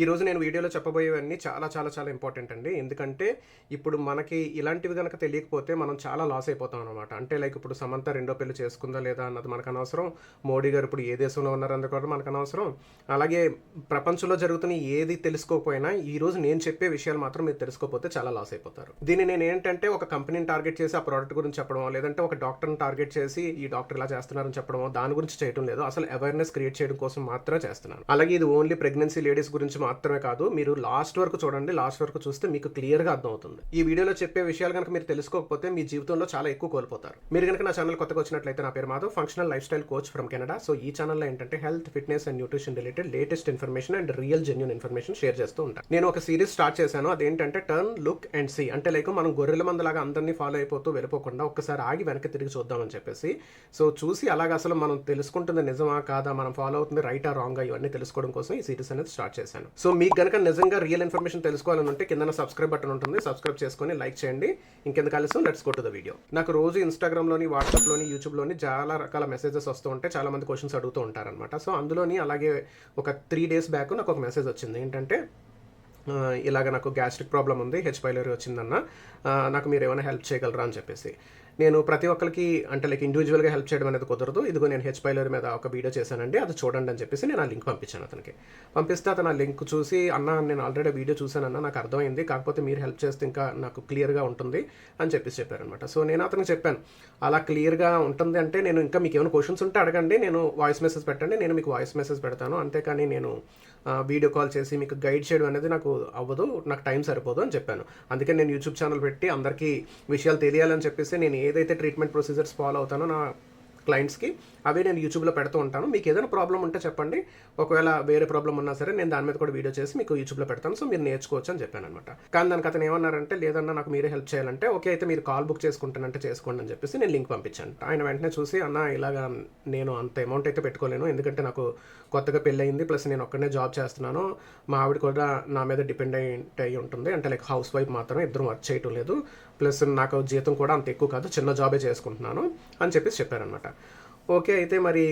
ఈ రోజు నేను వీడియోలో చెప్పబోయేవన్నీ చాలా చాలా చాలా ఇంపార్టెంట్ అండి. ఎందుకంటే ఇప్పుడు మనకి ఇలాంటివి కనుక తెలియకపోతే మనం చాలా లాస్ అయిపోతాం అనమాట అంటే లైక్ ఇప్పుడు సమంత రెండో పెళ్ళి చేసుకుందా లేదా అన్నది మనకు అనవసరం. మోడీ గారు ఇప్పుడు ఏ దేశంలో ఉన్నారన్నది కూడా మనకు అనవసరం. అలాగే ప్రపంచంలో జరుగుతున్న ఏది తెలుసుకోకపోయినా ఈ రోజు నేను చెప్పే విషయాలు మాత్రం మీరు తెలుసుకోకపోతే చాలా లాస్ అయిపోతారు. దీన్ని నేను ఏంటంటే ఒక కంపెనీని టార్గెట్ చేసి ఆ ప్రోడక్ట్ గురించి చెప్పడం లేదంటే ఒక డాక్టర్ని టార్గెట్ చేసి ఈ డాక్టర్ ఇలా చేస్తున్నారని చెప్పడమో దాని గురించి చేయడం లేదు. అసలు అవేర్నెస్ క్రియేట్ చేయడం కోసం మాత్రమే చేస్తున్నాను. అలాగే ఇది ఓన్లీ ప్రెగ్నెన్సీ లేడీస్ గురించి మాత్రమే కాదు మీరు లాస్ట్ వరకు చూడండి లాస్ట్ వరకు చూస్తే మీకు క్లియర్గా అర్థమవుతుంది. ఈ వీడియోలో చెప్పే విషయాలు కనుక మీరు తెలుసుకోకపోతే మీ జీవితంలో చాలా ఎక్కువ కోల్పోతారు. మీరు కనుక నా ఛానల్ కొత్తగా వచ్చినట్లయితే నా పేరు Madhav functional lifestyle coach from Canada so ఈ ఛానల్లో ఏంటంటే health fitness and nutrition related latest information and real genuine information share చేస్తూ ఉంటాను. నేను ఒక సిరీస్ స్టార్ట్ చేశాను. అదేంటంటే టర్న్ లుక్ అండ్ సీ అంటే లైక్ మనం గొర్రెల మందలాగా అందరినీ ఫాలో అయిపోతూ వెళ్ళిపోకుండా ఒక్కసారి ఆగి వెనక్కి తిరిగి చూద్దామని చెప్పేసి సో చూసి అలాగ అసలు మనం తెలుసుకుంటుంది నిజమా కాదా మనం ఫాలో అవుతుంది రైటా రాంగ్ ఇవన్నీ తెలుసుకోవడం కోసం ఈ సిరీస్ అనేది స్టార్ట్ చేశాను. సో మీకు కనుక నిజంగా రియల్ ఇన్ఫర్మేషన్ తెలుసుకోవాలని ఉంటే కింద సబ్స్క్రైబ్ బటన్ ఉంటుంది. సబ్స్క్రైబ్ చేసుకొని లైక్ చేయండి. ఇంకెందుకు ఆలస్యం? Let's go to the video నాకు రోజు ఇన్స్టాగ్రామ్లోని వాట్సాప్లోని యూట్యూబ్లోని చాలా రకాల మెసేజెస్ వస్తూ ఉంటాయి చాలా మంది క్వశ్చన్స్ అడుగుతూ ఉంటారనమాట సో అందులోని అలాగే ఒక త్రీ డేస్ బ్యాక్ నాకు ఒక మెసేజ్ వచ్చింది. ఏంటంటే ఇలాగ నాకు గ్యాస్ట్రిక్ ప్రాబ్లం ఉంది హెచ్ పైలరీ వచ్చిందన్న. నాకు మీరు ఏమైనా హెల్ప్ చేయగలరా అని చెప్పేసి. నేను ప్రతి ఒక్కరికి అంటే లైక్ ఇండివిజువల్గా హెల్ప్ చేయడం అనేది కుదరదు. ఇదిగో నేను హెచ్ పైలర్ మీద ఒక వీడియో చేశానండి. అది చూడండి అని చెప్పేసి నేను ఆ లింక్ పంపించాను అతనికి. పంపిస్తే అతను ఆ లింక్ చూసి అన్న నేను ఆల్రెడీ వీడియో చూశానన్న నాకు అర్థమైంది. కాకపోతే మీరు హెల్ప్ చేస్తే ఇంకా నాకు క్లియర్గా ఉంటుంది అని చెప్పేసి చెప్పారనమాట సో నేను అతనికి చెప్పాను అలా క్లియర్గా ఉంటుంది అంటే నేను ఇంకా మీకు ఏమైనా క్వశ్చన్స్ ఉంటే అడగండి. నేను వాయిస్ మెసేజ్ పెట్టండి. నేను మీకు వాయిస్ మెసేజ్ పెడతాను. అంతేకాని నేను వీడియో కాల్ చేసి మీకు గైడ్ చేయడం అనేది నాకు అవ్వదు నాకు టైం సరిపోదు అని చెప్పాను. అందుకే నేను యూట్యూబ్ ఛానల్ పెట్టి అందరికీ విషయాలు తెలియాలని చెప్పేసి నేను ఏదైతే ట్రీట్మెంట్ ప్రొసీజర్స్ ఫాలో అవుతానో నా క్లయింట్స్కి అవే నేను యూట్యూబ్లో పెడుతూ ఉంటాను. మీకు ఏదైనా ప్రాబ్లం ఉంటే చెప్పండి. ఒకవేళ వేరే ప్రాబ్లం ఉన్నా సరే నేను దాని మీద కూడా వీడియో చేసి మీకు యూట్యూబ్లో పెడతాను. సో మీరు నేర్చుకోవచ్చు అని చెప్పాను అనమాట కానీ దానికి అతను ఏమన్నారంటే లేదన్నా నాకు మీరే హెల్ప్ చేయాలంటే ఓకే అయితే మీరు కాల్ బుక్ చేసుకుంటానంటే చేసుకోండి అని చెప్పేసి నేను లింక్ పంపించాను. ఆయన వెంటనే చూసి అన్న ఇలాగా నేను అంత అమౌంట్ అయితే పెట్టుకోలేను. ఎందుకంటే నాకు కొత్తగా పెళ్ళయింది. ప్లస్ నేను ఒక్కనే జాబ్ చేస్తున్నాను. మా ఆవిడ కూడా నా మీద డిపెండ్ అయి అయి ఉంటుంది. అంటే లైక్ హౌస్ వైఫ్ మాత్రమే. ఇద్దరు వర్క్ చేయటం లేదు. ప్లస్ నాకు జీతం కూడా అంత ఎక్కువ కాదు చిన్న జాబే చేసుకుంటున్నాను అని చెప్పేసి చెప్పారనమాట ఓకే అయితే మరి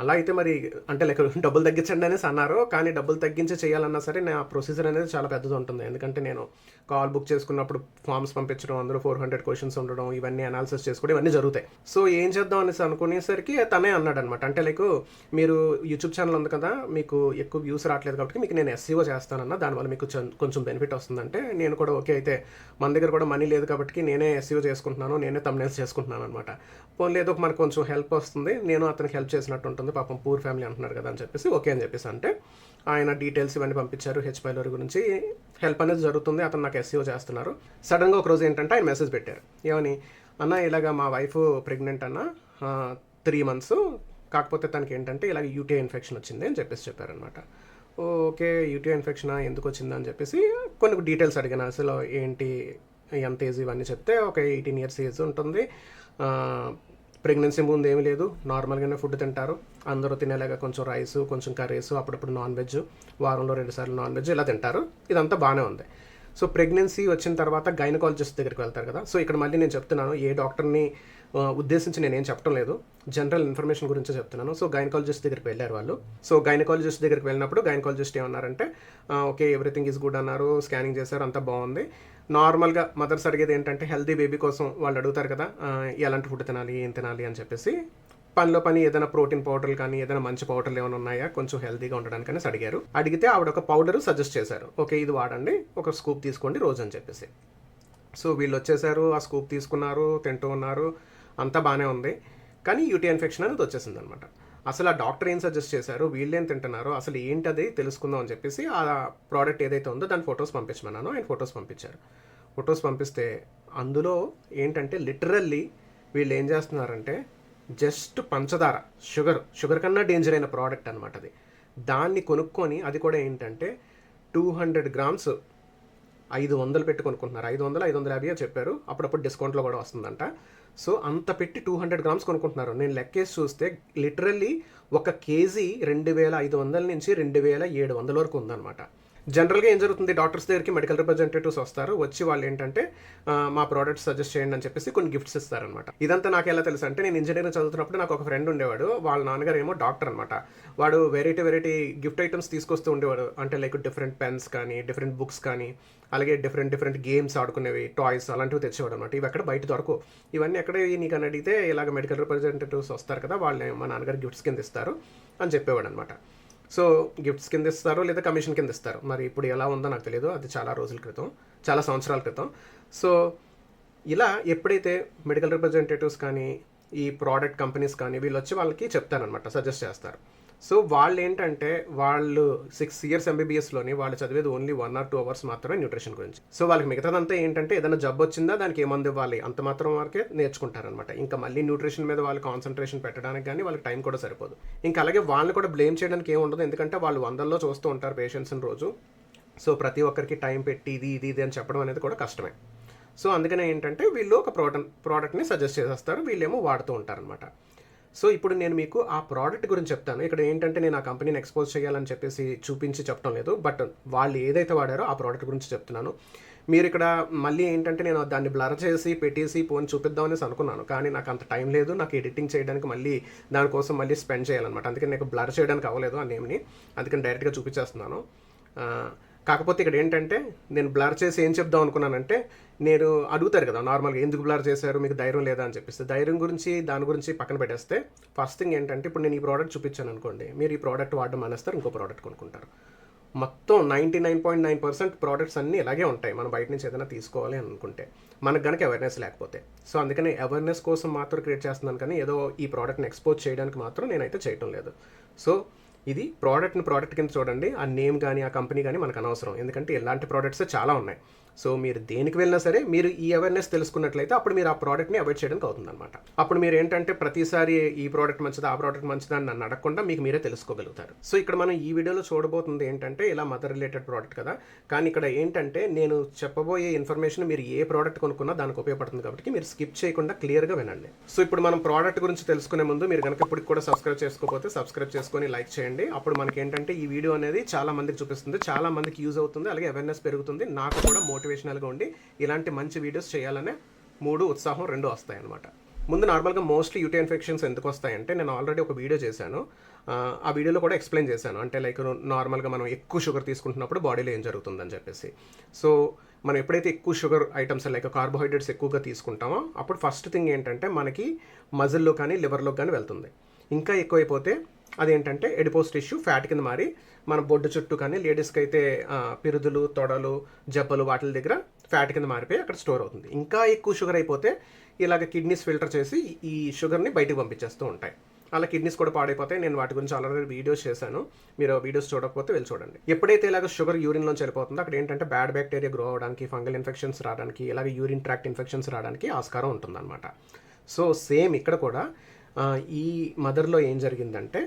అలా అయితే మరి అంటే లైక్ డబ్బులు తగ్గించండి అనేసి అన్నారు. కానీ డబ్బులు తగ్గించి చేయాలన్నా సరే నా ప్రొసీజర్ అనేది చాలా పెద్దది ఉంటుంది. ఎందుకంటే నేను కాల్ బుక్ చేసుకున్నప్పుడు ఫామ్స్ పంపించడం అందులో ఫోర్ హండ్రెడ్ క్వశ్చన్స్ ఉండడం ఇవన్నీ అనాలిసిస్ చేసుకోవడం ఇవన్నీ జరుగుతాయి. సో ఏం చేద్దాం అనేసి అనుకునేసరికి తనే అన్నాడు అనమాట అంటే లైక్ మీరు యూట్యూబ్ ఛానల్ ఉంది కదా మీకు ఎక్కువ వ్యూస్ రావట్లేదు కాబట్టి మీకు నేను ఎస్సీఓ చేస్తానన్న దానివల్ల మీకు కొంచెం బెనిఫిట్ వస్తుందంటే నేను కూడా ఓకే అయితే మన దగ్గర కూడా మనీ లేదు కాబట్టి నేనే ఎస్సీఓ చేసుకుంటున్నాను నేనే తమ్నేల్స్ చేసుకుంటున్నాను అనమాట పోనీ లేదు మనకు కొంచెం హెల్ప్ వస్తుంది. నేను అతనికి హెల్ప్ చేసినట్టు ఉంటుంది. పాపం పూర్ ఫ్యామిలీ అంటున్నారు కదా అని చెప్పేసి ఓకే అని చెప్పేసి అంటే ఆయన డీటెయిల్స్ ఇవన్నీ పంపించారు హెచ్ పైలర్ గురించి. హెల్ప్ అనేది జరుగుతుంది. అతను నాకు ఎస్సీఓ చేస్తున్నారు. సడన్గా ఒక రోజు ఏంటంటే ఆయన మెసేజ్ పెట్టారు. ఏమని? అన్న ఇలాగ మా వైఫ్ ప్రెగ్నెంట్ అన్న త్రీ మంత్స్ కాకపోతే తనకి ఏంటంటే ఇలాగ యూటీఐ ఇన్ఫెక్షన్ వచ్చింది అని చెప్పేసి చెప్పారనమాట ఓకే యూటీఐ ఇన్ఫెక్షన్ ఎందుకు వచ్చిందని అని చెప్పేసి కొన్ని డీటెయిల్స్ అడిగాను. అసలు ఏంటి ఎంత ఏజ్ ఇవన్నీ చెప్తే ఒక ఎయిటీన్ ఇయర్స్ ఏజ్ ఉంటుంది. ప్రెగ్నెన్సీ ముందు ఏమీ లేదు. నార్మల్గానే ఫుడ్ తింటారు. అందరూ తినేలాగా కొంచెం రైస్ కొంచెం కర్రీస్ అప్పుడప్పుడు నాన్ వెజ్ వారంలో రెండుసార్లు నాన్ వెజ్ ఇలా తింటారు. ఇదంతా బాగానే ఉంది. సో ప్రెగ్నెన్సీ వచ్చిన తర్వాత గైనకాలజిస్ట్ దగ్గరికి వెళ్తారు కదా. సో ఇక్కడ మళ్ళీ నేను చెప్తున్నాను ఏ డాక్టర్ని ఉద్దేశించి నేనేం చెప్పడం లేదు. జనరల్ ఇన్ఫర్మేషన్ గురించి చెప్తున్నాను. సో గైనకాలజిస్ట్ దగ్గరికి వెళ్ళారు వాళ్ళు. సో గైనకాలజిస్ట్ దగ్గరికి వెళ్ళినప్పుడు గైనకాలజిస్ట్ ఏమన్నారంటే ఓకే ఎవ్రీథింగ్ ఈజ్ గుడ్ అన్నారు. స్కానింగ్ చేశారు. అంతా బాగుంది. నార్మల్గా మదర్స్ అడిగేది ఏంటంటే హెల్దీ బేబీ కోసం వాళ్ళు అడుగుతారు కదా ఎలాంటి ఫుడ్ తినాలి? ఏం తినాలి? అని చెప్పేసి. పనిలో పని ఏదైనా ప్రోటీన్ పౌడర్లు కానీ ఏదైనా మంచి పౌడర్లు ఏమైనా ఉన్నాయా? కొంచెం హెల్దీగా ఉండడానికి అనేసి అడిగారు. అడిగితే ఆవిడ ఒక పౌడర్ సజెస్ట్ చేశారు. ఓకే ఇది వాడండి. ఒక స్కూప్ తీసుకోండి రోజు అని చెప్పేసి. సో వీళ్ళు వచ్చేసారు. ఆ స్కూప్ తీసుకున్నారు తింటూ ఉన్నారు. అంతా బాగానే ఉంది. కానీ యూటీ ఇన్ఫెక్షన్ అనేది వచ్చేసింది అనమాట అసలు ఆ డాక్టర్ ఏం సజెస్ట్ చేశారు? వీళ్ళేం తింటున్నారో? అసలు ఏంటది? తెలుసుకుందాం అని చెప్పేసి ఆ ప్రోడక్ట్ ఏదైతే ఉందో దాని ఫొటోస్ పంపించమన్నాను. ఆయన ఫొటోస్ పంపించారు. ఫొటోస్ పంపిస్తే అందులో ఏంటంటే లిటరల్లీ వీళ్ళు ఏం చేస్తున్నారంటే జస్ట్ పంచదార షుగర్ షుగర్ కన్నా డేంజర్ అయిన ప్రోడక్ట్ అనమాట అది. దాన్ని కొనుక్కొని అది కూడా ఏంటంటే టూ హండ్రెడ్ గ్రామ్స్ ఐదు వందలు పెట్టి కొనుక్కుంటున్నారు. ఐదు వందలు ఐదు వందల యాభై చెప్పారు. అప్పుడప్పుడు డిస్కౌంట్లో కూడా వస్తుందంట. సో అంత పెట్టి టూ హండ్రెడ్ గ్రామ్స్ కొనుక్కుంటున్నారు. నేను లెక్కేసి చూస్తే లిటరల్లీ ఒక కేజీ రెండు వేల ఐదు వందల నుంచి రెండు వేల ఏడు వందల వరకు ఉందన్నమాట. జనరల్గా ఏం జరుగుతుంది? డాక్టర్స్ దగ్గరికి మెడికల్ రిప్రజెంటేటివ్స్ వస్తారు. వచ్చి వాళ్ళు ఏంటంటే మా ప్రోడక్ట్స్ సజెస్ట్ చేయండి అని చెప్పేసి కొన్ని గిఫ్ట్స్ ఇస్తారనమాట ఇదంతా నాకు ఎలా తెలుసు అంటే నేను ఇంజనీరింగ్ చదువుతున్నప్పుడు నాకు ఒక ఫ్రెండ్ ఉండేవాడు. వాళ్ళ నాన్నగారు ఏమో డాక్టర్ అనమాట వాడు వెరైటీ వెరైటీ గిఫ్ట్ ఐటమ్స్ తీసుకొస్తూ ఉండేవాడు. అంటే లైక్ డిఫరెంట్ పెన్స్ కానీ డిఫరెంట్ బుక్స్ కానీ అలాగే డిఫరెంట్ డిఫరెంట్ గేమ్స్ ఆడుకునేవి టాయ్స్ అలాంటివి తెచ్చేవాడు అనమాట ఇవి ఎక్కడ బయట దొరకవు. ఇవన్నీ ఎక్కడ నీకు అని అడిగితే ఇలాగ మెడికల్ రిప్రజెంటేటివ్స్ వస్తారు కదా వాళ్ళు మా నాన్నగారు గిఫ్ట్స్ కింద ఇస్తారు అని చెప్పేవాడు అనమాట సో గిఫ్ట్స్ కింద ఇస్తారు లేదా కమిషన్ కింద ఇస్తారు? మరి ఇప్పుడు ఎలా ఉందో నాకు తెలియదు అది చాలా రోజుల క్రితం చాలా సంవత్సరాల క్రితం. సో ఇలా ఎప్పుడైతే మెడికల్ రిప్రజెంటేటివ్స్ కానీ ఈ ప్రోడక్ట్ కంపెనీస్ కానీ వీళ్ళు వచ్చి వాళ్ళకి చెప్తారనమాట సజెస్ట్ చేస్తారు. సో వాళ్ళు ఏంటంటే వాళ్ళు సిక్స్ ఇయర్స్ ఎంబీబీఎస్లోని వాళ్ళు చదివేది only one or two hours మాత్రమే న్యూట్రిషన్ గురించి. సో వాళ్ళకి మిగతాదంతా ఏంటంటే ఏదైనా జబ్బు వచ్చిందా దానికి ఏ ఇవ్వాలి? అంత మాత్రం వరకే నేర్చుకుంటారనమాట ఇంకా మళ్ళీ న్యూట్రిషన్ మీద వాళ్ళు కాన్సన్ట్రేషన్ పెట్టడానికి కానీ వాళ్ళకి టైం కూడా సరిపోదు. ఇంకా అలాగే వాళ్ళని కూడా బ్లేమ్ చేయడానికి ఏముండదు ఉండదు. ఎందుకంటే వాళ్ళు వందల్లో చూస్తూ ఉంటారు పేషెంట్స్ని రోజు. సో ప్రతి ఒక్కరికి టైం పెట్టి ఇది ఇది ఇది అని చెప్పడం అనేది కూడా కష్టమే. సో అందుకనే ఏంటంటే వీళ్ళు ఒక ప్రోడక్ట్ ప్రోడక్ట్ని సజెస్ట్ చేసేస్తారు. వీళ్ళేమో వాడుతూ ఉంటారనమాట సో ఇప్పుడు నేను మీకు ఆ ప్రోడక్ట్ గురించి చెప్తాను. ఇక్కడ ఏంటంటే నేను ఆ కంపెనీని ఎక్స్పోజ్ చేయాలని చెప్పేసి చూపించి చెప్పడం లేదు. బట్ వాళ్ళు ఏదైతే వాడారో ఆ ప్రోడక్ట్ గురించి చెప్తున్నాను. మీరు ఇక్కడ మళ్ళీ ఏంటంటే నేను దాన్ని బ్లర్ చేసి పెట్టేసి ఫోన్ చూపిద్దామనేసి అనుకున్నాను. కానీ నాకు అంత టైం లేదు. నాకు ఎడిటింగ్ చేయడానికి మళ్ళీ దానికోసం మళ్ళీ స్పెండ్ చేయాలన్నమాట. అందుకని నాకు బ్లర్ చేయడానికి అవ్వలేదు ఆ నేమ్ని అందుకని డైరెక్ట్గా చూపించేస్తున్నాను. కాకపోతే ఇక్కడ ఏంటంటే నేను బ్లర్ చేసి ఏం చెప్దాం అనుకున్నానంటే నేను అడుగుతారు కదా నార్మల్గా ఎందుకు బ్లర్ చేశారు మీకు ధైర్యం లేదా అని చెప్పేసి. ధైర్యం గురించి దాని గురించి పక్కన పెట్టేస్తే ఫస్ట్ థింగ్ ఏంటంటే ఇప్పుడు నేను ఈ ప్రోడక్ట్ చూపించాను అనుకోండి మీరు ఈ ప్రోడక్ట్ వాడడం మానేస్తారు ఇంకో ప్రోడక్ట్ కొనుక్కుంటారు. మొత్తం ninety nine point nine percent products అన్నీ ఇలాగే ఉంటాయి మనం బయట నుంచి ఏదైనా తీసుకోవాలి అని అనుకుంటే. మనకు కనుక అవేర్నెస్ లేకపోతే. సో అందుకని అవేర్నెస్ కోసం మాత్రం క్రియేట్ చేస్తున్నాను కానీ ఏదో ఈ ప్రోడక్ట్ని ఎక్స్పోజ్ చేయడానికి మాత్రం నేనైతే చేయటం లేదు. సో ఇది ప్రోడక్ట్ని ప్రోడక్ట్ కింద చూడండి. ఆ నేమ్ కానీ ఆ కంపెనీ కానీ మనకు అనవసరం. ఎందుకంటే ఇలాంటి ప్రోడక్ట్స్ చాలా ఉన్నాయి. సో మీరు దేనికి వెళ్ళినా సరే మీరు ఈ అవేర్నెస్ తెలుసుకున్నట్లయితే అప్పుడు మీరు ఆ ప్రోడక్ట్ని అవాయిడ్ చేయడానికి అవుతుందన్నమాట. అప్పుడు మీరు ఏంటంటే ప్రతిసారి ఈ ప్రోడక్ట్ మంచిదా ఆ ప్రోడక్ట్ మంచిదా అని నన్ను అడగకుండా మీకు మీరే తెలుసుకోగలుగుతారు. సో ఇక్కడ మనం ఈ వీడియోలో చూడబోతుంది ఏంటంటే ఇలా మదర్ రిలేటెడ్ ప్రోడక్ట్ కదా. కానీ ఇక్కడ ఏంటంటే నేను చెప్పబోయే ఇన్ఫర్మేషన్ మీరు ఏ ప్రోడక్ట్ కొనుక్కున్నా దానికి ఉపయోగపడుతుంది కాబట్టి మీరు స్కిప్ చేయకుండా క్లియర్గా వినండి. సో ఇప్పుడు మనం ప్రోడక్ట్ గురించి తెలుసుకునే ముందు మీరు కనుక ఇప్పటికి కూడా సబ్స్క్రైబ్ చేసుకోకపోతే సబ్స్క్రైబ్ చేసుకొని లైక్ చేయండి. అప్పుడు మనకి ఏంటంటే ఈ వీడియో అనేది చాలా మందికి చూపిస్తుంది చాలా మందికి యూజ్ అవుతుంది అలాగే అవేర్నెస్ పెరుగుతుంది. నాకు కూడా మోటివేషనల్గా ఉండి ఇలాంటి మంచి వీడియోస్ చేయాలనే మూడు ఉత్సాహం రెండు వస్తాయి అనమాట ముందు నార్మల్గా మోస్ట్లీ యూటీ ఇన్ఫెక్షన్స్ ఎందుకు వస్తాయంటే నేను ఆల్రెడీ ఒక వీడియో చేశాను. ఆ, ఆ వీడియోలో కూడా ఎక్స్ప్లెయిన్ చేశాను. అంటే లైక్ నార్మల్గా మనం ఎక్కువ షుగర్ తీసుకుంటున్నప్పుడు బాడీలో ఏం జరుగుతుందని చెప్పేసి. సో మనం ఎప్పుడైతే ఎక్కువ షుగర్ ఐటమ్స్ లైక్ కార్బోహైడ్రేట్స్ ఎక్కువగా తీసుకుంటామో అప్పుడు ఫస్ట్ థింగ్ ఏంటంటే మనకి మజిల్లో కానీ లివర్లో కానీ వెళ్తుంది. ఇంకా ఎక్కువైపోతే అదేంటంటే ఎడిపోస్ టిష్యూ ఫ్యాట్ కింద మారి మన బొడ్డు చుట్టూ కానీ లేడీస్కి అయితే పిరుదులు తొడలు జబ్బలు వాటి దగ్గర ఫ్యాట్ కింద మారిపోయి అక్కడ స్టోర్ అవుతుంది. ఇంకా ఎక్కువ షుగర్ అయిపోతే ఇలాగ కిడ్నీస్ ఫిల్టర్ చేసి ఈ షుగర్ని బయటకు పంపించేస్తూ ఉంటాయి. అలా కిడ్నీస్ కూడా పాడైపోతాయి. నేను వాటి గురించి ఆల్రెడీ వీడియోస్ చేశాను. మీరు వీడియోస్ చూడకపోతే వెళ్ళి చూడండి. ఎప్పుడైతే ఇలాగ షుగర్ యూరిన్లోంచి వెళ్ళిపోతుందో అక్కడ ఏంటంటే బ్యాడ్ బ్యాక్టీరియా గ్రో అవడానికి ఫంగల్ ఇన్ఫెక్షన్స్ రావడానికి ఇలాగ యూరిన్ ట్రాక్ట్ ఇన్ఫెక్షన్స్ రావడానికి ఆస్కారం ఉంటుందన్నమాట. సో సేమ్ ఇక్కడ కూడా ఈ మదర్లో ఏం జరిగిందంటే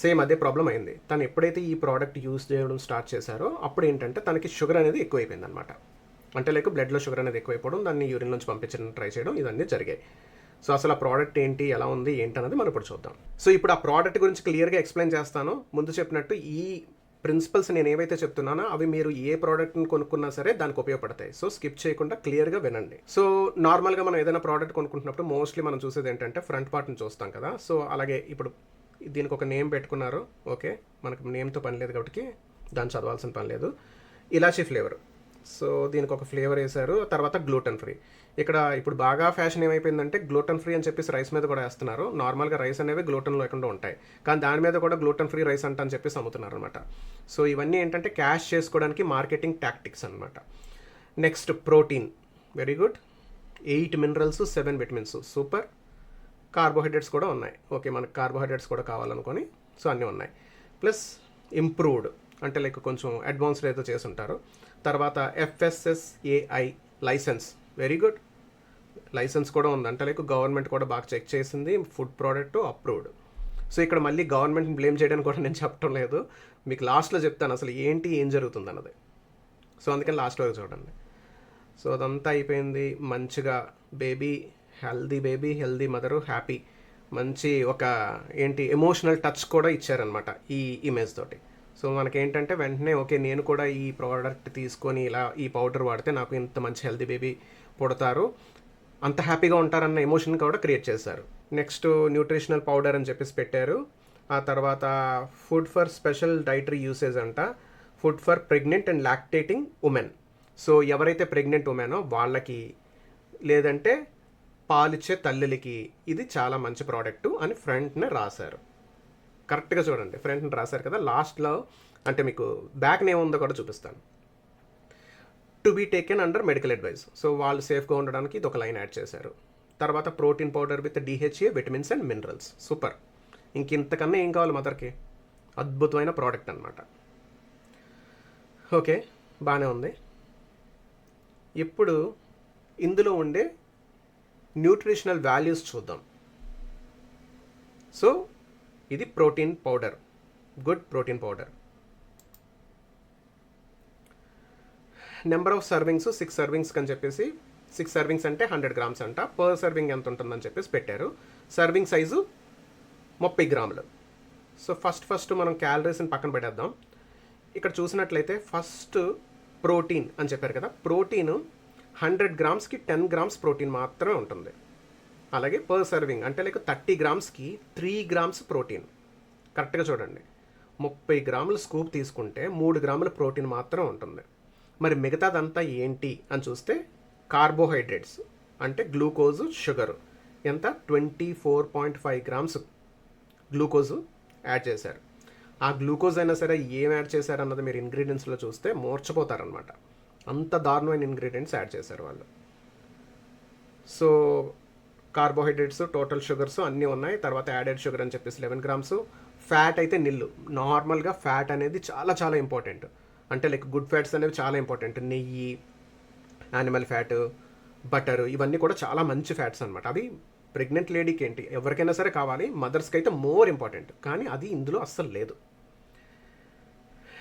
సేమ్ అదే ప్రాబ్లం అయింది. తను ఎప్పుడైతే ఈ ప్రోడక్ట్ యూస్ చేయడం స్టార్ట్ చేశారో అప్పుడు ఏంటంటే తనకి షుగర్ అనేది ఎక్కువైపోయింది అనమాట అంటే లైక్ బ్లడ్లో షుగర్ అనేది ఎక్కువైపోవడం దాన్ని యూరిన్ నుంచి పంపించడం ట్రై చేయడం ఇవన్నీ జరిగాయి. సో అసలు ఆ ప్రోడక్ట్ ఏంటి ఎలా ఉంది ఏంటి అనేది మనం ఇప్పుడు చూద్దాం. సో ఇప్పుడు ఆ ప్రోడక్ట్ గురించి క్లియర్గా ఎక్స్ప్లెయిన్ చేస్తాను. ముందు చెప్పినట్టు ఈ ప్రిన్సిపల్స్ నేను ఏవైతే చెప్తున్నానో అవి మీరు ఏ ప్రోడక్ట్ని కొనుక్కున్నా సరే దానికి ఉపయోగపడతాయి. సో స్కిప్ చేయకుండా క్లియర్గా వినండి. సో నార్మల్గా మనం ఏదైనా ప్రోడక్ట్ కొనుక్కుంటున్నప్పుడు మోస్ట్లీ మనం చూసేది ఏంటంటే ఫ్రంట్ పార్ట్ని చూస్తాం కదా. సో అలాగే ఇప్పుడు దీనికి ఒక నేమ్ పెట్టుకున్నారు. ఓకే మనకు నేమ్తో పని లేదు కాబట్టి దాన్ని చదవాల్సిన పని లేదు. ఇలాచీ ఫ్లేవర్. సో దీనికి ఒక ఫ్లేవర్ వేశారు. తర్వాత గ్లూటన్ ఫ్రీ. ఇక్కడ ఇప్పుడు బాగా ఫ్యాషన్ ఏమైపోయిందంటే గ్లూటన్ ఫ్రీ అని చెప్పేసి రైస్ మీద కూడా వేస్తున్నారు. నార్మల్గా రైస్ అనేవి గ్లూటన్ లేకుండా ఉంటాయి. కానీ దాని మీద కూడా గ్లూటన్ ఫ్రీ రైస్ అంట అని చెప్పేసి అమ్ముతున్నారు అనమాట సో ఇవన్నీ ఏంటంటే క్యాష్ చేసుకోవడానికి మార్కెటింగ్ టాక్టిక్స్ అనమాట next protein. Very good. Eight minerals seven vitamins. Super. Carbohydrates కూడా ఉన్నాయి. ఓకే మనకు కార్బోహైడ్రేట్స్ కూడా కావాలనుకొని సో అన్నీ ఉన్నాయి. ప్లస్ ఇంప్రూవ్డ్ అంటే లైక్ కొంచెం అడ్వాన్స్డ్ ఏదో చేసి ఉంటారు తర్వాత FSSAI licence. Very good. Licence కూడా ఉంది. అంటే లైక్ గవర్నమెంట్ కూడా బాగా చెక్ చేసింది. Food product approved. సో ఇక్కడ మళ్ళీ గవర్నమెంట్ని బ్లేమ్ చేయడానికి కూడా నేను చెప్పడం లేదు. మీకు లాస్ట్లో చెప్తాను అసలు ఏంటి ఏం జరుగుతుంది అన్నది. సో అందుకని లాస్ట్ వరకు చూడండి. సో అదంతా అయిపోయింది. మంచిగా baby healthy baby healthy mother happy. మంచి ఒక ఏంటి ఎమోషనల్ టచ్ కూడా ఇచ్చారనమాట ఈ ఇమేజ్ తోటి. సో మనకేంటంటే వెంటనే ఓకే నేను కూడా ఈ ప్రోడక్ట్ తీసుకొని ఇలా ఈ పౌడర్ వాడితే నాకు ఇంత మంచి హెల్దీ బేబీ పుడతారు. అంత హ్యాపీగా ఉంటారన్న ఎమోషన్ కూడా క్రియేట్ చేశారు. నెక్స్ట్ న్యూట్రిషనల్ పౌడర్ అని చెప్పేసి పెట్టారు. ఆ తర్వాత food for special dietary usage అంట. Food for pregnant and lactating women. So ఎవరైతే ప్రెగ్నెంట్ ఉమెనో వాళ్ళకి లేదంటే పాలిచ్చే తల్లులకి ఇది చాలా మంచి ప్రోడక్ట్ అని ఫ్రంట్ని రాశారు. కరెక్ట్గా చూడండి ఫ్రంట్ని రాశారు కదా. లాస్ట్లో అంటే మీకు బ్యాక్ ఏముందో కూడా చూపిస్తాను. To be taken under medical advice so వాళ్ళు సేఫ్గా ఉండడానికి ఇది ఒక లైన్ యాడ్ చేశారు. తర్వాత protein powder with DHA vitamins and minerals super ఇంక ఇంతకన్నా ఏం కావాలి మదర్కి అద్భుతమైన ప్రోడక్ట్ అనమాట ఓకే బాగానే ఉంది. ఇప్పుడు ఇందులో ఉండే న్యూట్రిషనల్ వాల్యూస్ చూద్దాం. సో ఇది protein powder. Good protein powder. Number of servings six servings అని చెప్పేసి సిక్స్ సర్వింగ్స్ అంటే హండ్రెడ్ గ్రామ్స్ అంట. పర్ సర్వింగ్ ఎంత ఉంటుందని చెప్పేసి పెట్టారు. సర్వింగ్ సైజు ముప్పై గ్రాములు. సో ఫస్ట్ ఫస్ట్ మనం క్యాలరీస్ని పక్కన పెట్టేద్దాం. ఇక్కడ చూసినట్లయితే ఫస్ట్ ప్రోటీన్ అని చెప్పారు కదా. ప్రోటీన్ హండ్రెడ్ గ్రామ్స్కి టెన్ గ్రామ్స్ ప్రోటీన్ మాత్రమే ఉంటుంది. అలాగే పర్ సర్వింగ్ అంటే లైక్ థర్టీ గ్రామ్స్కి త్రీ గ్రామ్స్ ప్రోటీన్. కరెక్ట్గా చూడండి. ముప్పై గ్రాముల స్కూప్ తీసుకుంటే మూడు గ్రాముల ప్రోటీన్ మాత్రం ఉంటుంది. మరి మిగతాదంతా ఏంటి అని చూస్తే కార్బోహైడ్రేట్స్ అంటే గ్లూకోజ్ షుగర్. ఎంత? Twenty four point five grams glucose add చేశారు. ఆ గ్లూకోజ్ అయినా సరే ఏం యాడ్ చేశారన్నది మీరు ఇంగ్రీడియంట్స్లో చూస్తే మూర్చపోతారనమాట అంత దారుణమైన ఇంగ్రీడియంట్స్ యాడ్ చేశారు వాళ్ళు. సో కార్బోహైడ్రేట్స్ టోటల్ షుగర్స్ అన్నీ ఉన్నాయి. తర్వాత యాడెడ్ షుగర్ అని చెప్పేసి లెవెన్ గ్రామ్స్ ఫ్యాట్ అయితే నిల్లు. నార్మల్గా ఫ్యాట్ అనేది చాలా చాలా ఇంపార్టెంట్ అంటే లైక్ గుడ్ ఫ్యాట్స్ అనేవి చాలా ఇంపార్టెంట్ నెయ్యి యానిమల్ ఫ్యాట్ బటర్ ఇవన్నీ కూడా చాలా మంచి ఫ్యాట్స్ అనమాట అవి ప్రెగ్నెంట్ లేడీకి ఏంటి? ఎవరికైనా సరే కావాలి. మదర్స్కి అయితే మోర్ ఇంపార్టెంట్ కానీ అది ఇందులో అస్సలు లేదు.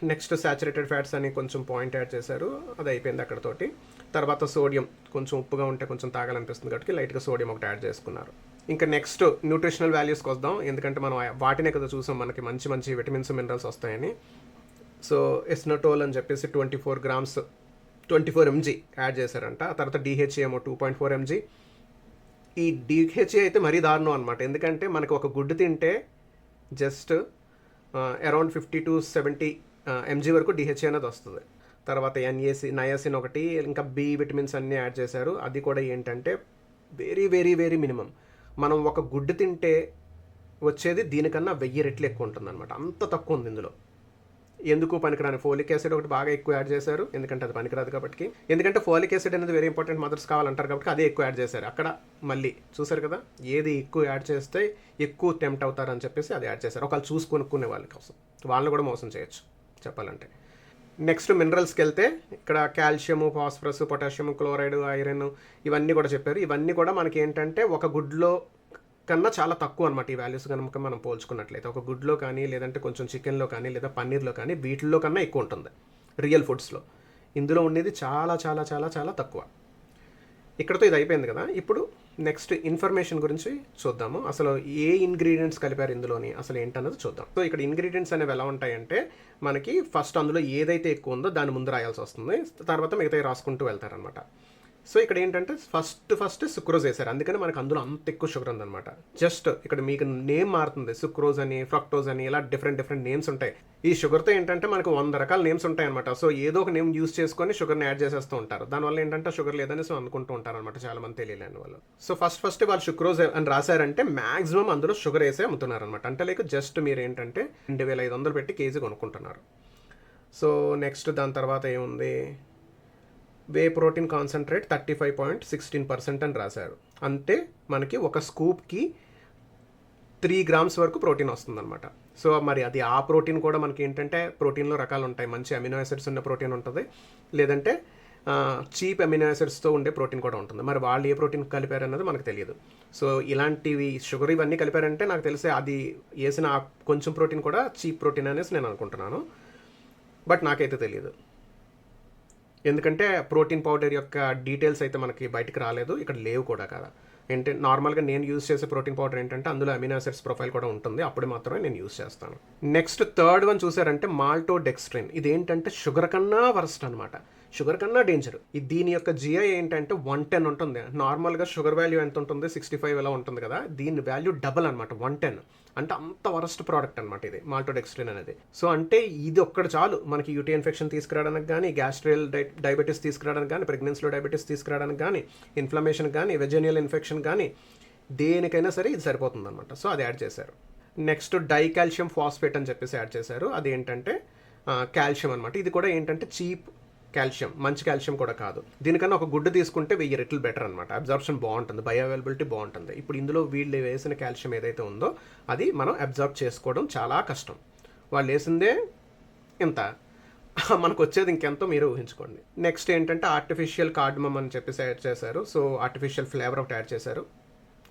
నెక్స్ట్ సాచురేటెడ్ ఫ్యాట్స్ అని కొంచెం పాయింట్ యాడ్ చేశారు. అది అయిపోయింది అక్కడతోటి. తర్వాత సోడియం కొంచెం ఉప్పుగా ఉంటే కొంచెం తాగాలనిపిస్తుంది కాబట్టి లైట్గా సోడియం ఒకటి యాడ్ చేసుకున్నారు. ఇంకా నెక్స్ట్ న్యూట్రిషనల్ వాల్యూస్కి వద్దాం ఎందుకంటే మనం వాటినే కదా చూసాం. మనకి మంచి మంచి విటమిన్స్ మినరల్స్ వస్తాయని. సో ఎస్నటోల్ అని చెప్పేసి twenty four grams twenty four MG add చేశారంట. ఆ తర్వాత డిహెచ్ఏమో టూ పాయింట్ ఫోర్ ఎంజీ. ఈ డిహెచ్ఏ అయితే మరీ దారుణం అనమాట ఎందుకంటే మనకు ఒక గుడ్డు తింటే just around fifty to seventy mg వరకు డిహెచ్ఏ అనేది వస్తుంది. తర్వాత ఎన్ఏసి నయాసిన్ ఒకటి ఇంకా బి విటమిన్స్ అన్నీ యాడ్ చేశారు. అది కూడా ఏంటంటే వెరీ వెరీ వెరీ మినిమం మనం ఒక గుడ్డు తింటే వచ్చేది దీనికన్నా వెయ్యి రెట్లు ఎక్కువ ఉంటుంది అనమాట అంత తక్కువ ఉంది ఇందులో. ఎందుకు పనికిరాని? ఫోలిక్ యాసిడ్ ఒకటి బాగా ఎక్కువ యాడ్ చేశారు. ఎందుకంటే అది పనికిరాదు కాబట్టి. ఎందుకంటే ఫోలిక్ యాసిడ్ అనేది వెరీ ఇంపార్టెంట్ మదర్స్ కావాలంటారు కాబట్టి అదే ఎక్కువ యాడ్ చేశారు. అక్కడ మళ్ళీ చూసారు కదా? ఏది ఎక్కువ యాడ్ చేస్తే ఎక్కువ టెంప్ట్ అవుతారని చెప్పేసి అది యాడ్ చేశారు. ఒకళ్ళు చూసి కొనుక్కునే వాళ్ళ కోసం. వాళ్ళని కూడా మోసం చేయొచ్చు. చెప్పాలంటే. నెక్స్ట్ మినరల్స్కి వెళ్తే ఇక్కడ calcium phosphorus potassium chloride iron ఇవన్నీ కూడా చెప్పారు. ఇవన్నీ కూడా మనకి ఏంటంటే ఒక గుడ్లో కన్నా చాలా తక్కువ అనమాట ఈ వాల్యూస్ కనుక మనం పోల్చుకున్నట్లయితే. ఒక గుడ్లో కానీ లేదంటే కొంచెం చికెన్లో కానీ లేదా పన్నీర్లో కానీ వీటిల్లో కన్నా ఎక్కువ ఉంటుంది. రియల్ ఫుడ్స్లో. ఇందులో ఉండేది చాలా చాలా చాలా చాలా తక్కువ. ఇక్కడతో ఇది అయిపోయింది కదా. ఇప్పుడు నెక్స్ట్ ఇన్ఫర్మేషన్ గురించి చూద్దాము. అసలు ఏ ఇంగ్రీడియంట్స్ కలిపారు ఇందులోని? అసలు ఏంటన్నది చూద్దాం. సో ఇక్కడ ఇంగ్రీడియంట్స్ అనేవి ఎలా ఉంటాయంటే మనకి ఫస్ట్ అందులో ఏదైతే ఎక్కువ ఉందో దాని ముందు రాయాల్సి వస్తుంది. తర్వాత మిగతా రాసుకుంటూ వెళ్తారనమాట సో ఇక్కడ ఏంటంటే ఫస్ట్ ఫస్ట్ సుక్రోజ్ వేశారు. అందుకని మనకు అందులో అంత ఎక్కువ షుగర్ ఉందన్నమాట. జస్ట్ ఇక్కడ మీకు నేమ్ మారుతుంది. సుక్రోజ్ అని ఫ్రక్టోజ్ అని ఇలా డిఫరెంట్ డిఫరెంట్ నేమ్స్ ఉంటాయి. ఈ షుగర్తో ఏంటంటే మనకు వంద రకాల నేమ్స్ ఉంటాయి అనమాట సో ఏదో ఒక నేమ్ యూస్ చేసుకొని షుగర్ని యాడ్ చేసేస్తూ ఉంటారు. దానివల్ల ఏంటంటే షుగర్ లేదని సో అనుకుంటూ ఉంటారు అనమాట చాలా మంది తెలియలేని వాళ్ళు. సో ఫస్ట్ ఫస్ట్ వాళ్ళు షుక్రోజ్ అని రాశారంటే మాక్సిమం అందులో షుగర్ వేసే అమ్ముతున్నారు అనమాట అంటే లైక్ జస్ట్ మీరు ఏంటంటే రెండు వేల ఐదు వందలు పెట్టి కేజీ కొనుక్కుంటున్నారు. సో నెక్స్ట్ దాని తర్వాత ఏముంది? Whey protein concentrate thirty five point sixteen percent అని రాశారు. అంటే మనకి ఒక స్కూప్కి త్రీ గ్రామ్స్ వరకు ప్రోటీన్ వస్తుందన్నమాట. సో మరి అది ఆ ప్రోటీన్ కూడా మనకి ఏంటంటే ప్రోటీన్లో రకాలు ఉంటాయి. మంచి అమినో యాసిడ్స్ ఉన్న ప్రోటీన్ ఉంటుంది. లేదంటే చీప్ అమినో యాసిడ్స్తో ఉండే ప్రోటీన్ కూడా ఉంటుంది. మరి వాళ్ళు ఏ ప్రోటీన్ కలిపారన్నది మనకు తెలియదు. సో ఇలాంటివి షుగర్ ఇవన్నీ కలిపారంటే నాకు తెలిసి అది వేసిన కొంచెం ప్రోటీన్ కూడా చీప్ ప్రోటీన్ అనేసి నేను అనుకుంటున్నాను. బట్ నాకైతే తెలియదు. ఎందుకంటే ప్రోటీన్ పౌడర్ యొక్క డీటెయిల్స్ అయితే మనకి బయటకు రాలేదు ఇక్కడ లేవు కూడా కదా. ఏంటి నార్మల్గా నేను యూజ్ చేసే ప్రోటీన్ పౌడర్ ఏంటంటే అందులో అమినోసిడ్స్ ప్రొఫైల్ కూడా ఉంటుంది అప్పుడు మాత్రమే నేను యూజ్ చేస్తాను. నెక్స్ట్ థర్డ్ వన్ చూసారంటే మాల్టో డెక్స్ట్రిన్ ఇది ఏంటంటే షుగర్ కన్నా వరస్ట్ అనమాట షుగర్ కన్నా డేంజర్. దీని యొక్క జిఐ ఏంటంటే వన్ టెన్ ఉంటుంది. నార్మల్గా షుగర్ వాల్యూ ఎంత ఉంటుంది? సిక్స్టీ ఫైవ్ ఎలా ఉంటుంది కదా? దీని వాల్యూ డబల్ అనమాట వన్ టెన్. అంటే అంత వరస్ట్ ప్రోడక్ట్ అనమాట ఇది మాల్టోడెక్స్ట్రిన్ అనేది. సో అంటే ఇది ఒక్కడ చాలు. మనకి యూటీ ఇన్ఫెక్షన్ తీసుకురావడానికి కానీ గ్యాస్ట్రియల్ డై డయాబెటీస్ తీసుకురావడానికి కానీ ప్రెగ్నెన్సీలో డయాబెటీస్ తీసుకురావడానికి కానీ ఇన్ఫ్లమేషన్ కానీ వెజనియల్ ఇన్ఫెక్షన్ కానీ దేనికైనా సరే ఇది సరిపోతుంది అనమాట సో అది యాడ్ చేశారు. నెక్స్ట్ డైకాల్షియం ఫాస్ఫేట్ అని చెప్పేసి యాడ్ చేశారు. అది ఏంటంటే కాల్షియం అనమాట ఇది కూడా ఏంటంటే చీప్ కాల్షియం మంచి కాల్షియం కూడా కాదు. దీనికన్నా ఒక గుడ్డు తీసుకుంటే వెయ్యి రెట్లు బెటర్ అనమాట అబ్జార్ప్షన్ బాగుంటుంది బయో అవైలబిలిటీ బాగుంటుంది. ఇప్పుడు ఇందులో వీళ్ళు వేసిన కాల్షియం ఏదైతే ఉందో అది మనం అబ్జార్బ్ చేసుకోవడం చాలా కష్టం. వాళ్ళు వేసిందే ఇంత. మనకు వచ్చేది ఇంకెంతో మీరు ఊహించుకోండి. నెక్స్ట్ ఏంటంటే ఆర్టిఫిషియల్ కార్డమమ్ అని చెప్పేసి యాడ్ చేశారు. సో ఆర్టిఫిషియల్ ఫ్లేవర్ ఒకటి యాడ్ చేశారు.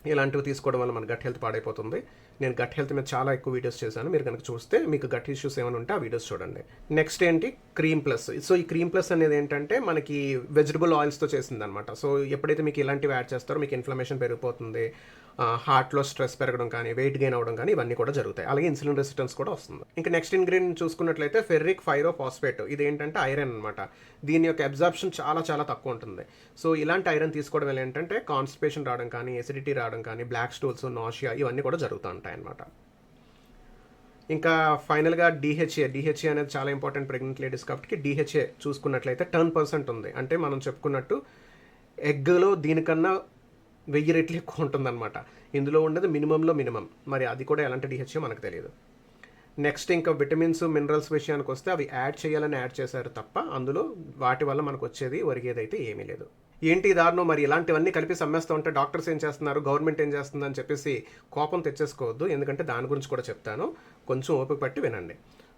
ఇలాంటివి తీసుకోవడం వల్ల మన గట్ హెల్త్ పాడైపోతుంది. నేను గట్ హెల్త్ మీద చాలా ఎక్కువ వీడియోస్ చేశాను. మీరు కనుక చూస్తే మీకు గట్ ఇష్యూస్ ఏమైనా ఉంటే ఆ వీడియోస్ చూడండి. నెక్స్ట్ ఏంటి? Cream plus. సో ఈ క్రీమ్ ప్లస్ అనేది ఏంటంటే మనకి వెజిటబుల్ ఆయిల్స్తో చేసిందనమాట సో ఎప్పుడైతే మీకు ఇలాంటివి యాడ్ చేస్తారో మీకు ఇన్ఫ్లమేషన్ పెరిగిపోతుంది. హార్ట్లో స్ట్రెస్ పెరగడం కానీ వెయిట్ గెయిన్ అవ్వడం కానీ ఇవన్నీ కూడా జరుగుతాయి. అలాగే ఇన్సులిన్ రెసిస్టెన్స్ కూడా వస్తుంది. ఇంకా నెక్స్ట్ ఇంగ్రీడియంట్ చూసుకున్నట్లయితే ఫెర్రిక్ ఫైరోఫాస్ఫేట్ ఇది ఏంటంటే ఐరన్ అనమాట దీని యొక్క అబ్జార్ప్షన్ చాలా చాలా తక్కువ ఉంటుంది. సో ఇలాంటి ఐరన్ తీసుకోవడం వల్ల ఏంటంటే కాన్స్టిపేషన్ రావడం కానీ ఎసిడిటీ రావడం కానీ బ్లాక్ స్టూల్స్ నాషియా ఇవన్నీ కూడా జరుగుతూ ఉంటాయి అనమాట ఇంకా ఫైనల్గా డిహెచ్ఏ డిహెచ్ఏ అనేది చాలా ఇంపార్టెంట్ ప్రెగ్నెంట్ లేడీస్ కాబట్టి డిహెచ్ఏ చూసుకున్నట్లయితే టెన్ పర్సెంట్ ఉంది. అంటే మనం చెప్పుకున్నట్టు ఎగ్లో దీనికన్నా వెయ్యి రెట్లు ఎక్కువ ఉంటుందన్నమాట. ఇందులో ఉండేది మినిమంలో మినిమం. మరి అది కూడా ఎలాంటి డిహెచ్ఏ మనకు తెలియదు. నెక్స్ట్ ఇంకా విటమిన్స్ మినరల్స్ విషయానికి వస్తే అవి యాడ్ చేయాలని యాడ్ చేశారు తప్ప అందులో వాటి వల్ల మనకు వచ్చేది ఒరిగేదైతే ఏమీ లేదు. ఏంటి దారుణం? మరి ఇలాంటివన్నీ కలిపి సమ్మేస్తూ ఉంటే డాక్టర్స్ ఏం చేస్తున్నారు? గవర్నమెంట్ ఏం చేస్తుంది అని చెప్పేసి కోపం తెచ్చేసుకోవద్దు. ఎందుకంటే దాని గురించి కూడా చెప్తాను. కొంచెం ఓపిక పట్టి వినండి.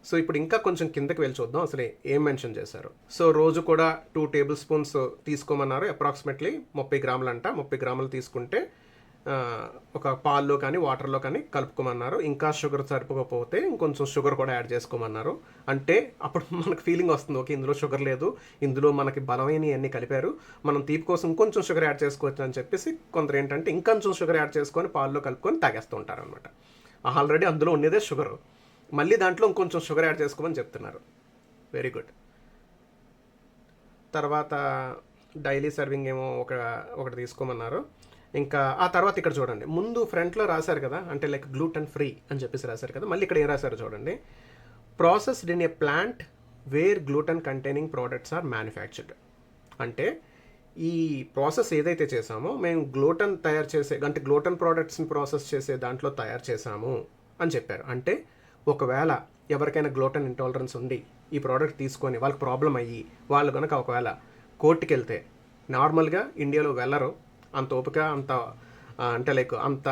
సో ఇప్పుడు ఇంకా కొంచెం కిందకి వెళ్ళి చూద్దాం. అసలు ఏం మెన్షన్ చేశారు? సో రోజు కూడా టూ టేబుల్ స్పూన్స్ తీసుకోమన్నారు. అప్రాక్సిమేట్లీ ముప్పై గ్రాములు అంట ముప్పై గ్రాములు తీసుకుంటే ఒక పాల్లో కానీ వాటర్లో కానీ కలుపుకోమన్నారు. ఇంకా షుగర్ సరిపోకపోతే ఇంకొంచెం షుగర్ కూడా యాడ్ చేసుకోమన్నారు. అంటే అప్పుడు మనకు ఫీలింగ్ వస్తుంది. ఓకే ఇందులో షుగర్ లేదు. ఇందులో మనకి బలమైన అన్నీ కలిపారు. మనం తీపి కోసం కొంచెం షుగర్ యాడ్ చేసుకోవచ్చు అని చెప్పేసి కొందరు ఏంటంటే ఇంకొంచెం షుగర్ యాడ్ చేసుకొని పాల్లో కలుపుకొని తాగేస్తూ ఉంటారు అనమాట ఆల్రెడీ అందులో ఉండేదే షుగర్ మళ్ళీ దాంట్లో ఇంకొంచెం షుగర్ యాడ్ చేసుకోమని చెప్తున్నారు. వెరీ గుడ్ తర్వాత డైలీ సర్వింగ్ ఏమో ఒక ఒకటి తీసుకోమన్నారు. ఇంకా ఆ తర్వాత ఇక్కడ చూడండి. ముందు ఫ్రంట్లో రాశారు కదా అంటే లైక్ గ్లూటన్ ఫ్రీ అని చెప్పేసి రాశారు కదా మళ్ళీ ఇక్కడ ఏం రాశారు చూడండి. Processed in a plant where gluten containing products are manufactured అంటే ఈ ప్రాసెస్ ఏదైతే చేసామో మేము గ్లూటన్ తయారు చేసే అంటే గ్లూటన్ ప్రోడక్ట్స్ని ప్రాసెస్ చేసే దాంట్లో తయారు చేసాము అని చెప్పారు. అంటే ఒకవేళ ఎవరికైనా గ్లూటన్ ఇంటాలరెన్స్ ఉండి ఈ ప్రోడక్ట్ తీసుకొని వాళ్ళకి ప్రాబ్లం అయ్యి వాళ్ళు కనుక ఒకవేళ కోర్టుకి వెళ్తే నార్మల్గా ఇండియాలో వెళ్ళరు. అంత ఓపిక అంత అంటే లైక్ అంత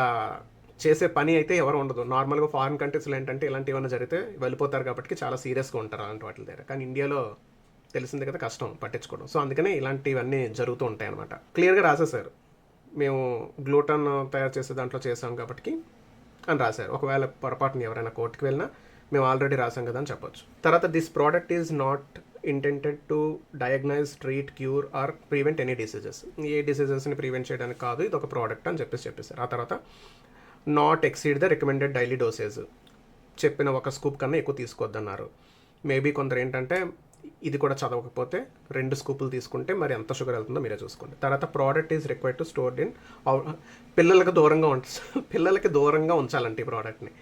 చేసే పని అయితే ఎవరు ఉండదు. నార్మల్గా ఫారిన్ కంట్రీస్లో ఏంటంటే ఇలాంటి ఏమైనా జరిగితే వెళ్ళిపోతారు కాబట్టి చాలా సీరియస్గా ఉంటారు అలాంటి వాటి దగ్గర. కానీ ఇండియాలో తెలిసింది కదా కష్టం పట్టించుకోవడం. సో అందుకనే ఇలాంటివన్నీ జరుగుతూ ఉంటాయి అనమాట క్లియర్గా రాసేసారు మేము గ్లూటన్ తయారు చేసే దాంట్లో చేసాం కాబట్టి అని రాశారు. ఒకవేళ పొరపాటున ఎవరైనా కోర్టుకి వెళ్ళినా మేము ఆల్రెడీ రాసాం కదా అని చెప్పొచ్చు. తర్వాత this product is not intended to diagnose treat cure or prevent any diseases. ఏ డిసీజెస్ని ప్రివెంట్ చేయడానికి కాదు ఇది ఒక ప్రోడక్ట్ అని చెప్పేసి చెప్పేశారు. ఆ తర్వాత not exceed the recommended daily dosage చెప్పిన ఒక స్కూప్ కన్నా ఎక్కువ తీసుకోవద్దన్నారు. మేబీ కొందరు ఏంటంటే ఇది కూడా చదవకపోతే రెండు స్కూపులు తీసుకుంటే మరి ఎంత షుగర్ వెళ్తుందో మీరే చూసుకోండి. తర్వాత product is required to stored in పిల్లలకు దూరంగా ఉంచ పిల్లలకి దూరంగా ఉంచాలంటే ఈ ప్రోడక్ట్ని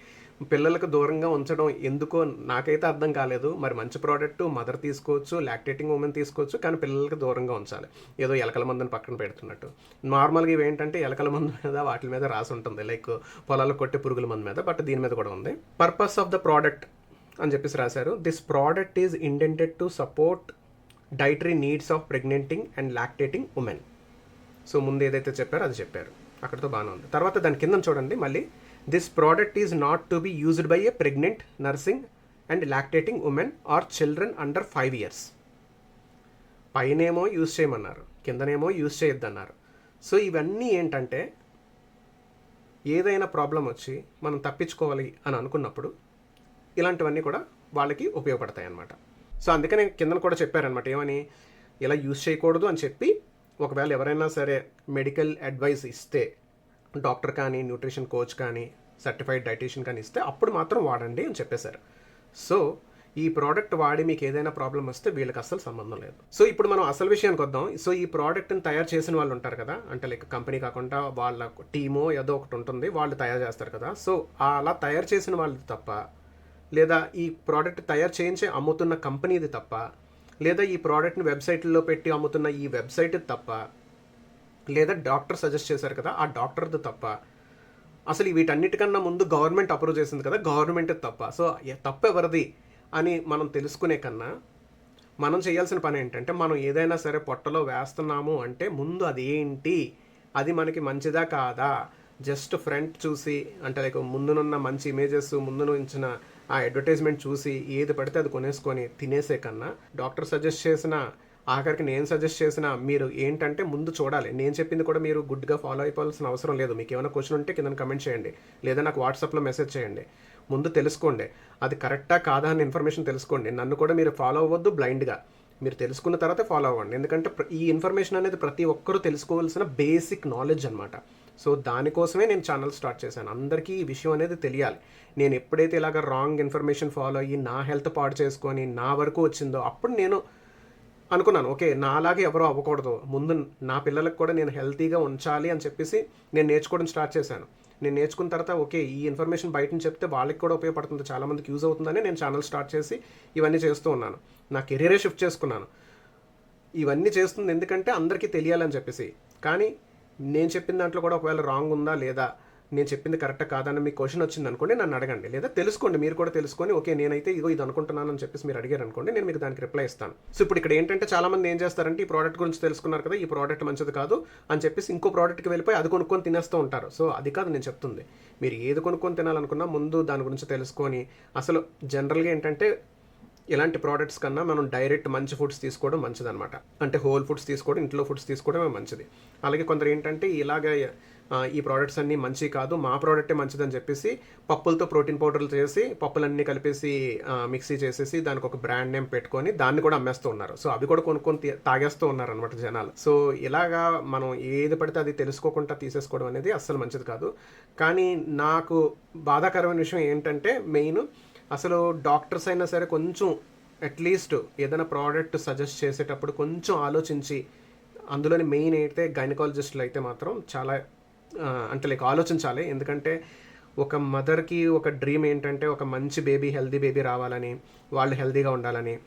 పిల్లలకు దూరంగా ఉంచడం ఎందుకో నాకైతే అర్థం కాలేదు. మరి మంచి ప్రోడక్ట్ మదర్ తీసుకోవచ్చు లాక్టేటింగ్ ఉమెన్ తీసుకోవచ్చు కానీ పిల్లలకి దూరంగా ఉంచాలి. ఏదో ఎలకల మందుని పక్కన పెడుతున్నట్టు. నార్మల్గా ఇవి ఏంటంటే ఎలకల మందు మీద వాటి మీద రాసి ఉంటుంది లైక్ పొలాలకు కొట్టే పురుగుల మందు మీద బట్ దీని మీద కూడా ఉంది. పర్పస్ ఆఫ్ ద ప్రోడక్ట్ అని చెప్పేసి రాశారు. This product is intended to support dietary needs of pregnant and lactating women so ముందు ఏదైతే చెప్పారో అది చెప్పారు. అక్కడతో బాగానే ఉంది. తర్వాత దాని కింద చూడండి మళ్ళీ. This product is not to be used by a pregnant nursing and lactating women or children under five years పైనేమో use చేయమన్నారు. కిందనేమో యూజ్ చేయొద్దన్నారు. సో ఇవన్నీ ఏంటంటే ఏదైనా ప్రాబ్లం వచ్చి మనం తప్పించుకోవాలి అని అనుకున్నప్పుడు ఇలాంటివన్నీ కూడా వాళ్ళకి ఉపయోగపడతాయి అన్నమాట. సో అందుకనే కిందన కూడా చెప్పారనమాట ఏమని ఇలా యూజ్ చేయకూడదు అని చెప్పి ఒకవేళ ఎవరైనా సరే మెడికల్ అడ్వైస్ ఇస్తే డాక్టర్ కానీ న్యూట్రిషన్ కోచ్ కానీ సర్టిఫైడ్ డైటీషియన్ కానీ ఇస్తే అప్పుడు మాత్రం వాడండి అని చెప్పేశారు. సో ఈ ప్రోడక్ట్ వాడి మీకు ఏదైనా ప్రాబ్లం వస్తే వీళ్ళకి అస్సలు సంబంధం లేదు. సో ఇప్పుడు మనం అసలు విషయానికి వద్దాం. సో ఈ ప్రోడక్ట్ని తయారు చేసిన వాళ్ళు ఉంటారు కదా అంటే లైక్ కంపెనీ కాకుండా వాళ్ళ టీమో ఏదో ఒకటి ఉంటుంది వాళ్ళు తయారు చేస్తారు కదా. సో అలా తయారు చేసిన వాళ్ళు తప్ప లేదా ఈ ప్రోడక్ట్ తయారు చేయించి అమ్ముతున్న కంపెనీది తప్ప లేదా ఈ ప్రోడక్ట్ని వెబ్సైట్లో పెట్టి అమ్ముతున్న ఈ వెబ్సైట్ తప్ప లేదా డాక్టర్ సజెస్ట్ చేశారు కదా ఆ డాక్టర్ది తప్ప. అసలు వీటన్నిటికన్నా ముందు గవర్నమెంట్ అప్రూవ్ చేసింది కదా గవర్నమెంట్ తప్ప. సో ఎ- తప్పు ఎవరిది అని మనం తెలుసుకునే కన్నా మనం చేయాల్సిన పని ఏంటంటే మనం ఏదైనా సరే పొట్టలో వేస్తున్నాము అంటే ముందు అది ఏంటి? అది మనకి మంచిదా కాదా? జస్ట్ ఫ్రంట్ చూసి అంటే లైక్ ముందునున్న మంచి ఇమేజెస్ ముందు ఉంచిన ఆ అడ్వర్టైజ్మెంట్ చూసి ఏది పడితే అది కొనేసుకొని తినేసే కన్నా డాక్టర్ సజెస్ట్ చేసిన ఆఖరికి నేను సజెస్ట్ చేసిన మీరు ఏంటంటే ముందు చూడాలి. నేను చెప్పింది కూడా మీరు గుడ్గా ఫాలో అయిపోవాల్సిన అవసరం లేదు. మీకు ఏమైనా క్వశ్చన్ ఉంటే కింద కమెంట్ చేయండి. లేదా నాకు వాట్సాప్లో మెసేజ్ చేయండి. ముందు తెలుసుకోండి. అది కరెక్టా కాదా అని ఇన్ఫర్మేషన్ తెలుసుకోండి. నన్ను కూడా మీరు ఫాలో అవ్వద్దు బ్లైండ్గా. మీరు తెలుసుకున్న తర్వాత ఫాలో అవ్వండి. ఎందుకంటే ఈ ఇన్ఫర్మేషన్ అనేది ప్రతి ఒక్కరూ తెలుసుకోవాల్సిన బేసిక్ నాలెడ్జ్ అనమాట సో దానికోసమే నేను ఛానల్ స్టార్ట్ చేశాను. అందరికీ ఈ విషయం అనేది తెలియాలి. నేను ఎప్పుడైతే ఇలాగ రాంగ్ ఇన్ఫర్మేషన్ ఫాలో అయ్యి నా హెల్త్ పాడు చేసుకొని నా వరకు వచ్చిందో అప్పుడు నేను అనుకున్నాను ఓకే నాలాగే ఎవరో అవ్వకూడదు. ముందు నా పిల్లలకు కూడా నేను హెల్తీగా ఉంచాలి అని చెప్పేసి నేను నేర్చుకోవడం స్టార్ట్ చేశాను. నేను నేర్చుకున్న తర్వాత ఓకే ఈ ఇన్ఫర్మేషన్ బయట చెప్తే వాళ్ళకి కూడా ఉపయోగపడుతుంది. చాలామందికి యూజ్ అవుతుందని నేను ఛానల్ స్టార్ట్ చేసి ఇవన్నీ చేస్తూ ఉన్నాను. నా కెరీరే షిఫ్ట్ చేసుకున్నాను. ఇవన్నీ చేస్తుంది ఎందుకంటే అందరికీ తెలియాలని చెప్పేసి. కానీ నేను చెప్పిన దాంట్లో కూడా ఒకవేళ రాంగ్ ఉందా లేదా నేను చెప్పింది కరెక్ట్ కాదని మీకు క్వశ్చన్ వచ్చింది అనుకోండి నన్ను అడగండి. లేదా తెలుసుకోండి. మీరు కూడా తెలుసుకొని ఓకే నేనైతే ఇగో ఇది అనుకుంటున్నాను అని చెప్పేసి మీరు అడిగారు అనుకోండి నేను మీకు దానికి రిప్లై ఇస్తాను. సో ఇప్పుడు ఇక్కడ ఏంటంటే చాలా మంది ఏం చేస్తారంటే ఈ ప్రోడక్ట్ గురించి తెలుసుకున్నారు కదా ఈ ప్రోడక్ట్ మంచిది కాదు అని చెప్పేసి ఇంకో ప్రోడక్ట్కి వెళ్ళిపోయి అది కొనుక్కొని తినేస్తూ ఉంటారు. సో అది కాదు నేను చెప్తుంది. మీరు ఏది కొనుక్కొని తినాలనుకున్నా ముందు దాని గురించి తెలుసుకొని అసలు జనరల్గా ఏంటంటే ఇలాంటి ప్రోడక్ట్స్ కన్నా మనం డైరెక్ట్ మంచి ఫుడ్స్ తీసుకోవడం మంచిదన్నమాట. అంటే హోల్ ఫుడ్స్ తీసుకోవడం ఇంట్లో ఫుడ్స్ తీసుకోవడమే మంచిది. అలాగే కొందరు ఏంటంటే ఇలాగ ఈ ప్రోడక్ట్స్ అన్నీ మంచి కాదు. మా ప్రోడక్టే మంచిదని చెప్పేసి పప్పులతో ప్రోటీన్ పౌడర్లు చేసి పప్పులన్నీ కలిపేసి మిక్సీ చేసేసి దానికి ఒక బ్రాండ్ నేమ్ పెట్టుకొని దాన్ని కూడా అమ్మేస్తూ ఉన్నారు. సో అవి కూడా కొనుక్కొని తాగేస్తూ ఉన్నారు అనమాట జనాలు. సో ఇలాగా మనం ఏది పడితే అది తెలుసుకోకుండా తీసేసుకోవడం అనేది అస్సలు మంచిది కాదు. కానీ నాకు బాధాకరమైన విషయం ఏంటంటే మెయిన్ అసలు డాక్టర్స్ అయినా సరే కొంచెం అట్లీస్ట్ ఏదైనా ప్రోడక్ట్ సజెస్ట్ చేసేటప్పుడు కొంచెం ఆలోచించి అందులోని మెయిన్ అయితే గైనకాలజిస్టులు అయితే మాత్రం చాలా అంటే లైక్ ఆలోచించాలి. ఎందుకంటే ఒక మదర్కి ఒక డ్రీమ్ ఏంటంటే ఒక మంచి బేబీ హెల్దీ బేబీ రావాలని వాళ్ళు హెల్దీగా ఉండాలని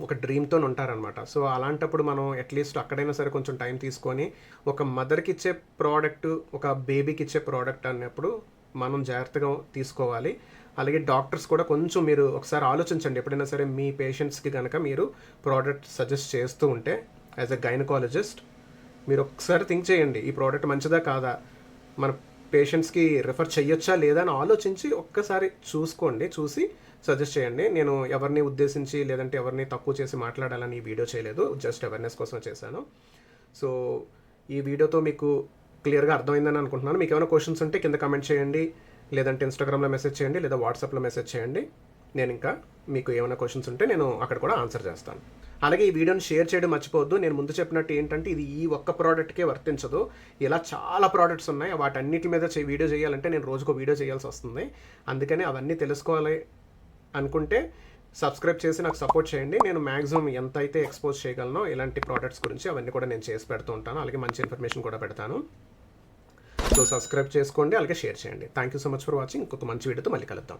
ఒక డ్రీమ్తో ఉంటారనమాట సో అలాంటప్పుడు మనం అట్లీస్ట్ అక్కడైనా సరే కొంచెం టైం తీసుకొని ఒక మదర్కి ఇచ్చే ప్రోడక్ట్ ఒక బేబీకి ఇచ్చే ప్రోడక్ట్ అన్నప్పుడు మనం జాగ్రత్తగా తీసుకోవాలి. అలాగే డాక్టర్స్ కూడా కొంచెం మీరు ఒకసారి ఆలోచించండి. ఎప్పుడైనా సరే మీ పేషెంట్స్కి కనుక మీరు ప్రోడక్ట్ సజెస్ట్ చేస్తూ ఉంటే యాజ్ అ గైనకాలజిస్ట్ మీరు ఒకసారి థింక్ చేయండి. ఈ ప్రోడక్ట్ మంచిదా కాదా? మన పేషెంట్స్కి రిఫర్ చేయొచ్చా లేదా అని ఆలోచించి ఒక్కసారి చూసుకోండి. చూసి సజెస్ట్ చేయండి. నేను ఎవరిని ఉద్దేశించి లేదంటే ఎవరిని తక్కువ చేసి మాట్లాడాలని ఈ వీడియో చేయలేదు. జస్ట్ అవేర్నెస్ కోసం చేశాను. సో ఈ వీడియోతో మీకు క్లియర్గా అర్థమైందని అనుకుంటున్నాను. మీకు ఏమైనా క్వశ్చన్స్ ఉంటే కింద కమెంట్ చేయండి. లేదంటే ఇన్స్టాగ్రామ్లో మెసేజ్ చేయండి. లేదా వాట్సాప్లో మెసేజ్ చేయండి. నేను ఇంకా మీకు ఏమైనా క్వశ్చన్స్ ఉంటే నేను అక్కడ కూడా ఆన్సర్ చేస్తాను. అలాగే ఈ వీడియోని షేర్ చేయడం మర్చిపోవద్దు. నేను ముందు చెప్పినట్టు ఏంటంటే ఇది ఈ ఒక్క ప్రోడక్ట్కే వర్తించదు. ఇలా చాలా ప్రోడక్ట్స్ ఉన్నాయి. వాటన్నిటి మీద చే- వీడియో చేయాలంటే నేను రోజుకో వీడియో చేయాల్సి వస్తుంది. అందుకని అవన్నీ తెలుసుకోవాలి అనుకుంటే సబ్స్క్రైబ్ చేసి నాకు సపోర్ట్ చేయండి. నేను మ్యాక్సిమం ఎంత అయితే ఎక్స్పోజ్ చేయగలనో ఇలాంటి ప్రోడక్ట్స్ గురించి అవన్నీ కూడా నేను చేసి పెడుతూ ఉంటాను. అలాగే మంచి ఇన్ఫర్మేషన్ కూడా పెడతాను. సో సబ్స్క్రైబ్ చేసుకోండి అలాగే షేర్ చేయండి. Thank you so much for watching. ఇంకొక మంచి వీడియోతో మళ్ళీ కలుద్దాం.